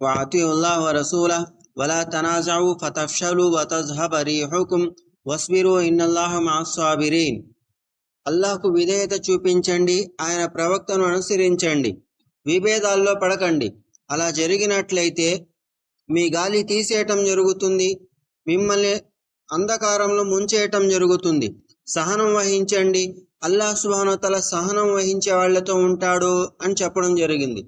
وأطيعوا الله ورسوله ولا تنازعوا فتفشلوا وتذهب ريحكم واصبروا إن الله مع الصابرين అల్లాహకు విధేయత చూపించండి ఆయన ప్రవక్తను అనుసరించండి విభేదాల్లో పడకండి అలా జరిగినట్లయితే మీ గాలి తీసేయటం జరుగుతుంది మిమ్మల్ని అంధకారంలో ముంచేయటం జరుగుతుంది సహనం వహించండి అల్లాహ్ సుబానతల సహనం వహించే వాళ్ళతో ఉంటాడు అని చెప్పడం జరిగింది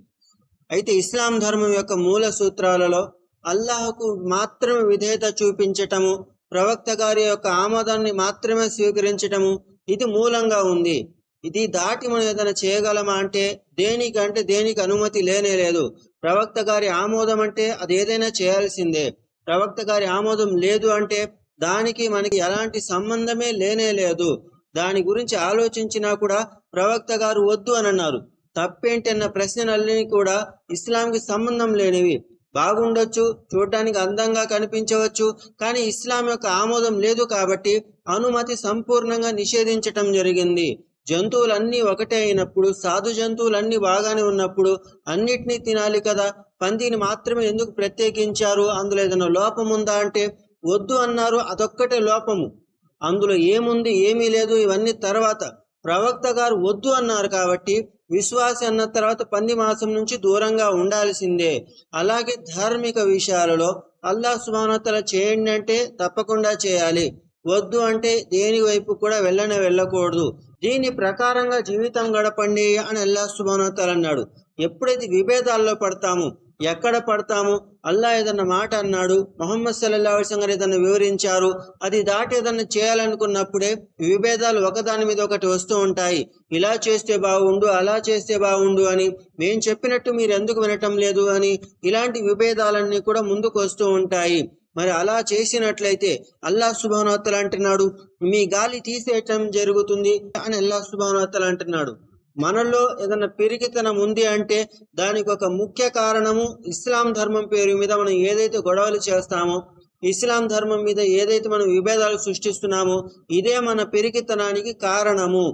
అయితే ఇస్లాం ధర్మం యొక్క మూల సూత్రాలలో అల్లాహకు మాత్రమే విధేయత చూపించటము ప్రవక్త గారి యొక్క ఆమోదాన్ని మాత్రమే స్వీకరించటము ఇది మూలంగా ఉంది. ఇది దాటి మనం ఏదైనా చేయగలమా అంటే దేనికంటే దేనికి అనుమతి లేనే లేదు. ప్రవక్త గారి ఆమోదం అంటే అది ఏదైనా చేయాల్సిందే. ప్రవక్త గారి ఆమోదం లేదు అంటే దానికి మనకి ఎలాంటి సంబంధమే లేనే లేదు. దాని గురించి ఆలోచించినా కూడా ప్రవక్త గారు వద్దు అని అన్నారు. తప్పేంటి అన్న ప్రశ్నలన్నీ కూడా ఇస్లాంకి సంబంధం లేనివి. బాగుండొచ్చు చూడటానికి అందంగా కనిపించవచ్చు కానీ ఇస్లాం యొక్క ఆమోదం లేదు కాబట్టి అనుమతి సంపూర్ణంగా నిషేధించటం జరిగింది. జంతువులన్నీ ఒకటే అయినప్పుడు సాధు జంతువులన్నీ బాగానే ఉన్నప్పుడు అన్నిటినీ తినాలి కదా? పందిని మాత్రమే ఎందుకు ప్రత్యేకించారు? అందులో ఏదైనా లోపం ఉందా అంటే వద్దు అన్నారు అదొక్కటే లోపము. అందులో ఏముంది ఏమీ లేదు ఇవన్నీ తర్వాత ప్రవక్త గారు వద్దు అన్నారు కాబట్టి విశ్వాసి అన్న తర్వాత పంది మాసం నుంచి దూరంగా ఉండాల్సిందే. అలాగే ధార్మిక విషయాలలో అల్లా సుమానతల చేయండి అంటే తప్పకుండా చేయాలి. వద్దు అంటే దేని వైపు కూడా వెళ్ళనే వెళ్ళకూడదు. దీని ప్రకారంగా జీవితం గడపండి అని అల్లా సుమానతలు అన్నాడు. ఎప్పుడైతే విభేదాల్లో పడతాము ఎక్కడ పడతాము? అల్లా ఏదన్నా మాట అన్నాడు? మొహమ్మద్ సల్లల్లా గారు ఏదన్నా వివరించారు? అది దాటి ఏదన్నా చేయాలనుకున్నప్పుడే విభేదాలు ఒకదాని మీద ఒకటి వస్తూ ఉంటాయి. ఇలా చేస్తే బాగుండు అలా చేస్తే బాగుండు అని మేము చెప్పినట్టు మీరు ఎందుకు వినటం లేదు అని ఇలాంటి విభేదాలన్నీ కూడా ముందుకు వస్తూ ఉంటాయి. మరి అలా చేసినట్లయితే అల్లా సుభానోత్తలు అంటున్నాడు మీ గాలి తీసేయటం జరుగుతుంది అని అల్లా సుభానోత్తలు అంటున్నాడు. మనలో ఏదైనా పెరిగితనం ఉంది అంటే దానికి ఒక ముఖ్య కారణము ఇస్లాం ధర్మం పేరు మీద మనం ఏదైతే గొడవలు చేస్తామో ఇస్లాం ధర్మం మీద ఏదైతే మనం విభేదాలు సృష్టిస్తున్నామో ఇదే మన పెరిగితనానికి కారణము.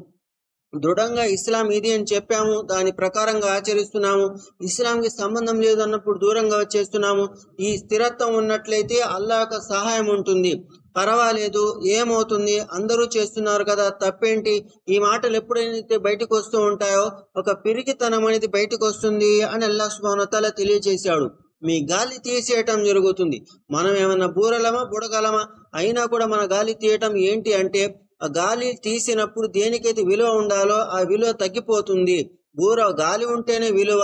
దృఢంగా ఇస్లాం ఇది అని చెప్పాము దాని ప్రకారంగా ఆచరిస్తున్నాము ఇస్లాంకి సంబంధం లేదు అన్నప్పుడు దూరంగా వచ్చేస్తున్నాము ఈ స్థిరత్వం ఉన్నట్లయితే అల్లా యొక్క సహాయం ఉంటుంది. పర్వాలేదు ఏమవుతుంది? అందరూ చేస్తున్నారు కదా తప్పేంటి? ఈ మాటలు ఎప్పుడైతే బయటకు వస్తూ ఉంటాయో ఒక పిరికితనం అనేది బయటకు వస్తుంది అని అల్లా సుబానతల తెలియజేశాడు. మీ గాలి తీసేయటం జరుగుతుంది. మనం ఏమైనా బూరలమా బుడగలమా? అయినా కూడా మన గాలి తీయటం ఏంటి అంటే ఆ గాలి తీసినప్పుడు దేనికైతే విలువ ఉండాలో ఆ విలువ తగ్గిపోతుంది. బూర గాలి ఉంటేనే విలువ.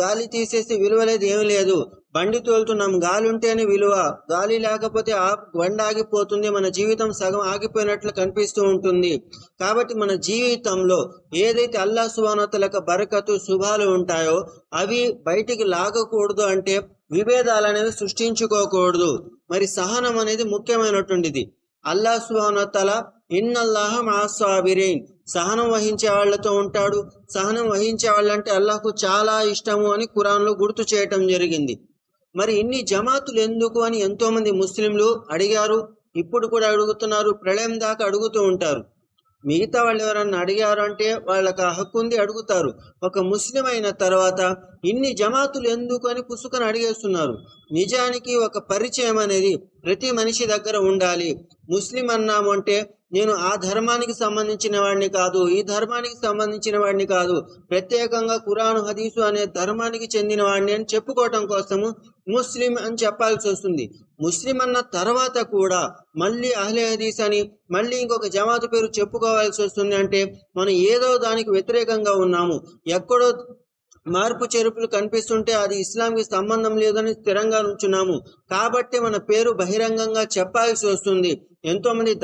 గాలి తీసేస్తే విలువ లేదు ఏమి లేదు. బండి తోలుతున్నాం. గాలి ఉంటేనే విలువ. గాలి లేకపోతే ఆ బండి ఆగిపోతుంది. మన జీవితం సగం ఆగిపోయినట్లు కనిపిస్తూ ఉంటుంది. కాబట్టి మన జీవితంలో ఏదైతే అల్లా సువానతలకు బరకతు శుభాలు ఉంటాయో అవి బయటికి లాగకూడదు అంటే విభేదాలు అనేవి సృష్టించుకోకూడదు. మరి సహనం అనేది ముఖ్యమైనటువంటిది. అల్లా సువానతల ఇన్నల్లాహ మాసాబిరీన్ సహనం వహించే వాళ్ళతో ఉంటాడు. సహనం వహించే వాళ్ళంటే అల్లాహకు చాలా ఇష్టము అని ఖురాన్లో గుర్తు చేయటం జరిగింది. మరి ఇన్ని జమాతులు ఎందుకు అని ఎంతో మంది ముస్లింలు అడిగారు. ఇప్పుడు కూడా అడుగుతున్నారు. ప్రళయం దాకా అడుగుతూ ఉంటారు. మిగతా వాళ్ళు ఎవరన్నా అడిగారు అంటే వాళ్ళకి ఆ హక్కు ఉంది అడుగుతారు. ఒక ముస్లిం అయిన తర్వాత ఇన్ని జమాతులు ఎందుకు అని పుసుకని అడిగేస్తున్నారు. నిజానికి ఒక పరిచయం అనేది ప్రతి మనిషి దగ్గర ఉండాలి. ముస్లిం అన్నాము అంటే నేను ఆ ధర్మానికి సంబంధించిన వాడిని కాదు ఈ ధర్మానికి సంబంధించిన వాడిని కాదు. ప్రత్యేకంగా కురాను హదీసు అనే ధర్మానికి చెందిన వాడిని అని చెప్పుకోవటం కోసము ముస్లిం అని చెప్పాల్సి వస్తుంది. ముస్లిం అన్న తర్వాత కూడా మళ్ళీ అహ్లే హదీస్ అని మళ్ళీ ఇంకొక జమాత్ పేరు చెప్పుకోవాల్సి వస్తుంది అంటే మనం ఏదో దానికి వ్యతిరేకంగా ఉన్నాము. ఎక్కడో మార్పు చెరుపులు కనిపిస్తుంటే అది ఇస్లాంకి సంబంధం లేదని స్థిరంగా ఉంచున్నాము కాబట్టి మన పేరు బహిరంగంగా చెప్పాల్సి వస్తుంది. ఎంతో మంది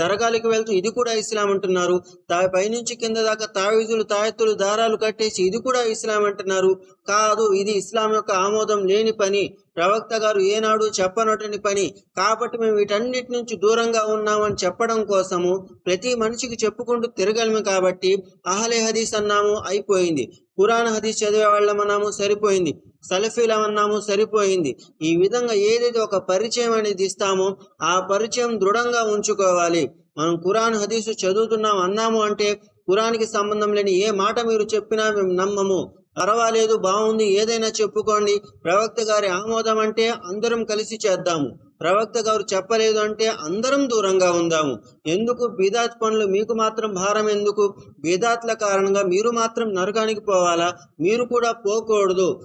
వెళ్తూ ఇది కూడా ఇస్లాం అంటున్నారు. తా పైనుంచి కింద దాకా తావీజులు తాయెత్తులు దారాలు కట్టేసి ఇది కూడా ఇస్లాం అంటున్నారు. కాదు ఇది ఇస్లాం యొక్క ఆమోదం లేని పని. ప్రవక్త గారు ఏనాడు చెప్పనటువంటి పని. కాబట్టి మేము వీటన్నిటి నుంచి దూరంగా ఉన్నామని చెప్పడం కోసము ప్రతి మనిషికి చెప్పుకుంటూ తిరగలము కాబట్టి అహలే హదీస్ అన్నాము అయిపోయింది. పురాణ హదీస్ చదివే వాళ్ళం అన్నాము సరిపోయింది. సలఫీలం సరిపోయింది. ఈ విధంగా ఏదైతే ఒక పరిచయం అనేది ఇస్తామో ఆ పరిచయం దృఢంగా ఉంచుకోవాలి. మనం కురాన్ హదీసు చదువుతున్నాం అన్నాము అంటే ఖురాన్కి సంబంధం లేని ఏ మాట మీరు చెప్పినా మేము నమ్మము. పర్వాలేదు బాగుంది ఏదైనా చెప్పుకోండి. ప్రవక్త గారి ఆమోదం అంటే అందరం కలిసి చేద్దాము. ప్రవక్త గారు చెప్పలేదు అంటే అందరం దూరంగా ఉందాము. ఎందుకు? బీదాత్ పనులు మీకు మాత్రం భారం ఎందుకు? బీదాత్ల కారణంగా మీరు మాత్రం నరకానికి పోవాలా? మీరు కూడా పోకూడదు.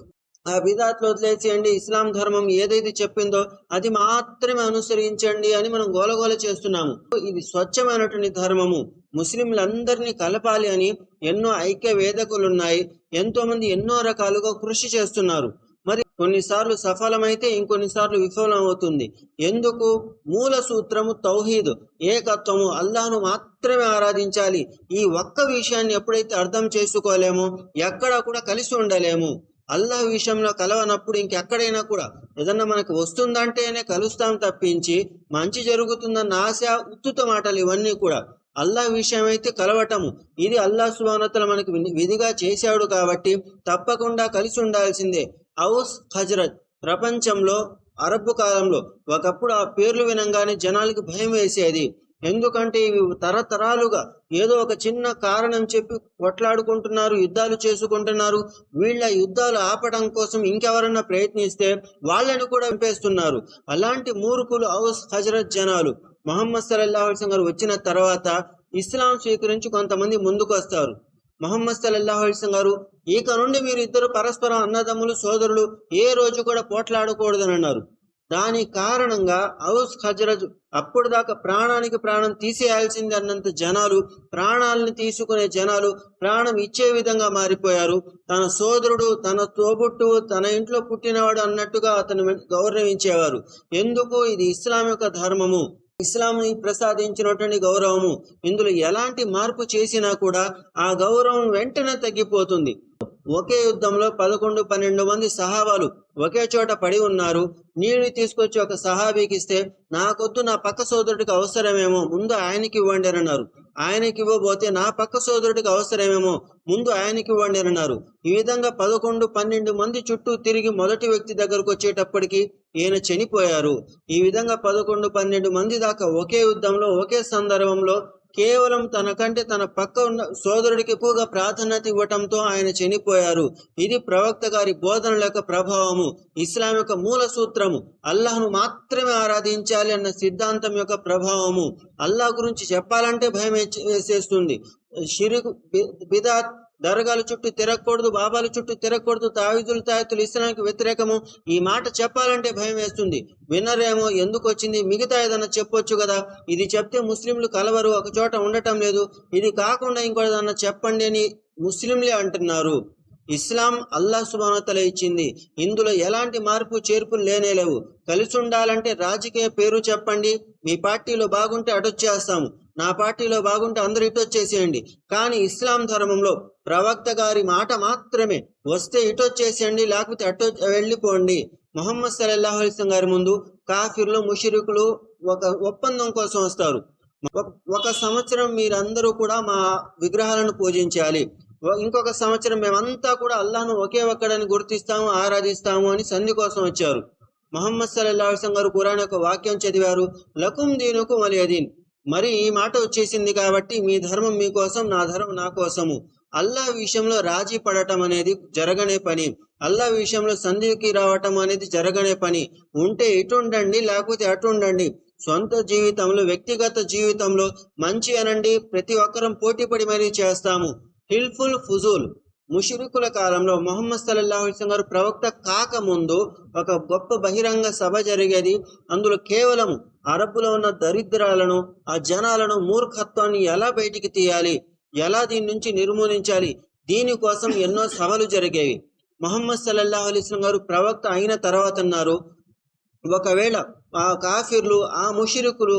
ఆ బిదాత్లు వదిలేసేయండి. ఇస్లాం ధర్మం ఏదైతే చెప్పిందో అది మాత్రమే అనుసరించండి అని మనం గోలగోల చేస్తున్నాము. ఇది స్వచ్ఛమైనటువంటి ధర్మము. ముస్లింలందరినీ కలపాలి అని ఎన్నో ఐక్య వేదకులు ఉన్నాయి ఎంతో మంది ఎన్నో రకాలుగా కృషి చేస్తున్నారు. మరి కొన్నిసార్లు సఫలమైతే ఇంకొన్నిసార్లు విఫలం అవుతుంది ఎందుకు? మూల సూత్రము తౌహీద్. ఏకత్వము. అల్లాను మాత్రమే ఆరాధించాలి. ఈ ఒక్క విషయాన్ని ఎప్పుడైతే అర్థం చేసుకోలేమో ఎక్కడా కూడా కలిసి ఉండలేము. అల్లాహ్ విషయంలో కలవనప్పుడు ఇంకెక్కడైనా కూడా ఏదన్నా మనకు వస్తుందంటేనే కలుస్తాం తప్పించి మంచి జరుగుతుందన్న ఆశ ఉత్తుత మాటలు ఇవన్నీ కూడా అల్లాహ్ విషయం అయితే కలవటము. ఇది అల్లాహ్ సుబానతల మనకు విధిగా చేశాడు కాబట్టి తప్పకుండా కలిసి ఉండాల్సిందే. ఔస్ హజరత్ ప్రపంచంలో అరబ్బు కాలంలో ఒకప్పుడు ఆ పేర్లు వినంగానే జనాలకి భయం వేసేది. ఎందుకంటే ఇవి తరతరాలుగా ఏదో ఒక చిన్న కారణం చెప్పి కొట్లాడుకుంటున్నారు యుద్ధాలు చేసుకుంటున్నారు. వీళ్ళ యుద్ధాలు ఆపడం కోసం ఇంకెవరన్నా ప్రయత్నిస్తే వాళ్ళని కూడా చంపేస్తున్నారు. అలాంటి మూర్ఖులు ఔస్ హజరత్ జనాలు. మహమ్మద్ సల్లల్లాహు గారు వచ్చిన తర్వాత ఇస్లాం స్వీకరించి కొంతమంది ముందుకు వస్తారు. మహమ్మద్ సల్లల్లాహు అలైహి గారు ఇక నుండి మీరు ఇద్దరు పరస్పరం అన్నదమ్ములు సోదరులు ఏ రోజు కూడా పోట్లాడకూడదని అన్నారు దాని కారణంగా ఔస్ ఖజరజ్ అప్పుడు దాకా ప్రాణానికి ప్రాణం తీసేయాల్సింది అన్నంత జనాలు ప్రాణాలను తీసుకునే జనాలు ప్రాణం ఇచ్చే విధంగా మారిపోయారు. తన సోదరుడు తన తోబుట్టు తన ఇంట్లో పుట్టినవాడు అన్నట్టుగా అతను గౌరవించేవారు. ఎందుకు? ఇది ఇస్లాం యొక్క ధర్మము. ఇస్లాం ప్రసాదించినటువంటి గౌరవము. ఇందులో ఎలాంటి మార్పు చేసినా కూడా ఆ గౌరవం వెంటనే తగ్గిపోతుంది. ఒకే యుద్ధంలో పదకొండు పన్నెండు మంది సహాబాలు ఒకే చోట పడి ఉన్నారు. నీళ్ళు తీసుకొచ్చి ఒక సహాబీకి ఇస్తే నాకొద్దు నా పక్క సోదరుడికి అవసరమేమో ముందు ఆయనకి ఇవ్వండి అని అన్నారు. ఆయనకి ఇవ్వబోతే నా పక్క సోదరుడికి అవసరమేమో ముందు ఆయనకి ఇవ్వండి అని అన్నారు. ఈ విధంగా పదకొండు పన్నెండు మంది చుట్టూ తిరిగి మొదటి వ్యక్తి దగ్గరకు వచ్చేటప్పటికి ఈయన చనిపోయారు. ఈ విధంగా పదకొండు పన్నెండు మంది దాకా ఒకే యుద్ధంలో ఒకే సందర్భంలో కేవలం తనకంటే తన పక్క ఉన్న సోదరుడికి ఎక్కువగా ప్రాధాన్యత ఇవ్వటంతో ఆయన చనిపోయారు. ఇది ప్రవక్త గారి బోధనల యొక్క ప్రభావము. ఇస్లాం యొక్క మూల సూత్రము. అల్లాహ్ను మాత్రమే ఆరాధించాలి అన్న సిద్ధాంతం యొక్క ప్రభావము. అల్లాహ్ గురించి చెప్పాలంటే భయం వేసేస్తుంది. షిరుకు బిదాత్ దర్గాల చుట్టూ తిరగకూడదు బాబాల చుట్టూ తిరగకూడదు తావిదులు తాయతులు ఇస్లాంకి వ్యతిరేకము. ఈ మాట చెప్పాలంటే భయం వేస్తుంది. విన్నరేమో ఎందుకు వచ్చింది? మిగతా ఏదన్నా చెప్పొచ్చు కదా? ఇది చెప్తే ముస్లింలు కలవరు ఒక చోట ఉండటం లేదు. ఇది కాకుండా ఇంకోదన్నా చెప్పండి అని ముస్లింలే అంటున్నారు. ఇస్లాం అల్లా సుబానతల ఇచ్చింది. ఇందులో ఎలాంటి మార్పు చేర్పులు లేనే లేవు. కలిసి ఉండాలంటే రాజకీయ పేరు చెప్పండి. మీ పార్టీలో బాగుంటే అటొచ్చేస్తాము. నా పార్టీలో బాగుంటే అందరు ఇటొచ్చేసేయండి. కానీ ఇస్లాం ధర్మంలో ప్రవక్త గారి మాట మాత్రమే. వస్తే ఇటొచ్చేసేయండి లేకపోతే అటు వెళ్ళిపోండి. మొహమ్మద్ సల్లల్లాహు అలిస్లం గారి ముందు కాఫీర్లు ముషిరికులు ఒక ఒప్పందం కోసం వస్తారు. ఒక- సంవత్సరం మీరందరూ కూడా మా విగ్రహాలను పూజించాలి. ఇంకొక సంవత్సరం మేమంతా కూడా అల్లాహ్ను ఒకే ఒక్కడని గుర్తిస్తాము ఆరాధిస్తాము అని సంధి కోసం వచ్చారు. మహమ్మద్ సల్లల్లాహు అలైహి గారు కురాన్ యొక్క వాక్యం చదివారు. లకుం దీనుకు మలియదీన్ మరి ఈ మాట వచ్చేసింది కాబట్టి మీ ధర్మం మీకోసం నా ధర్మం నా కోసము. అల్లాహ్ విషయంలో రాజీ పడటం అనేది జరగనే పని. అల్లాహ్ విషయంలో సంధికి రావటం అనేది జరగనే పని. ఉంటే ఇటు ఉండండి లేకపోతే అటు ఉండండి. సొంత జీవితంలో వ్యక్తిగత జీవితంలో మంచి అనండి ప్రతి ఒక్కరం పోటీపడి మరీ చేస్తాము. హిల్ఫుల్ ఫుజూల్. ముషిరుకుల కాలంలో మొహమ్మద్ సల్లల్లాహు గారు ప్రవక్త కాకముందు ఒక గొప్ప బహిరంగ సభ జరిగేది. అందులో కేవలం అరబ్బులో ఉన్న దరిద్రాలను ఆ జనాలను మూర్ఖత్వాన్ని ఎలా బయటికి తీయాలి? ఎలా దీని నుంచి నిర్మూలించాలి? దీనికోసం ఎన్నో సభలు జరిగేవి మొహమ్మద్ సల్లల్లాహు అలైహి గారు ప్రవక్త అయిన తర్వాత అన్నారు ఒకవేళ ఆ కాఫిర్లు ఆ ముషిరుకులు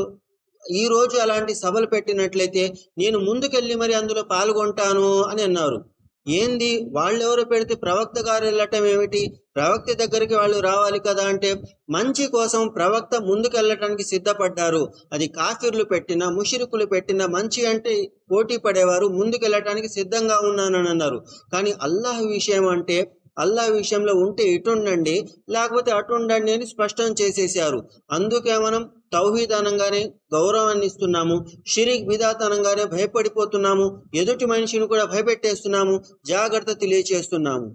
ఈ రోజు అలాంటి సభలు పెట్టినట్లయితే నేను ముందుకెళ్ళి మరి అందులో పాల్గొంటాను అని అన్నారు. ఏంది? వాళ్ళెవరు పెడితే ప్రవక్త గారు వెళ్ళటం ఏమిటి? ప్రవక్త దగ్గరికి వాళ్ళు రావాలి కదా అంటే మంచి కోసం ప్రవక్త ముందుకెళ్ళటానికి సిద్ధపడ్డారు. అది కాఫీర్లు పెట్టిన ముషిరుకులు పెట్టిన మంచి అంటే పోటీ పడేవారు ముందుకెళ్ళటానికి సిద్ధంగా ఉన్నానని అన్నారు. కానీ అల్లాహ్ విషయం అంటే అల్లాహ్ విషయంలో ఉంటే ఇటుండండి లేకపోతే అటుండండి అని స్పష్టం చేసేసారు అందుకే మనం తౌహీద్ అనగానే గౌరవాన్ని ఇస్తున్నాము షిరిక్ బిదాత్ అనగానే భయపడిపోతున్నాము ఎదుటి మనిషిని కూడా భయపెట్టేస్తున్నాము జాగ్రత్త తెలియచేస్తున్నాము.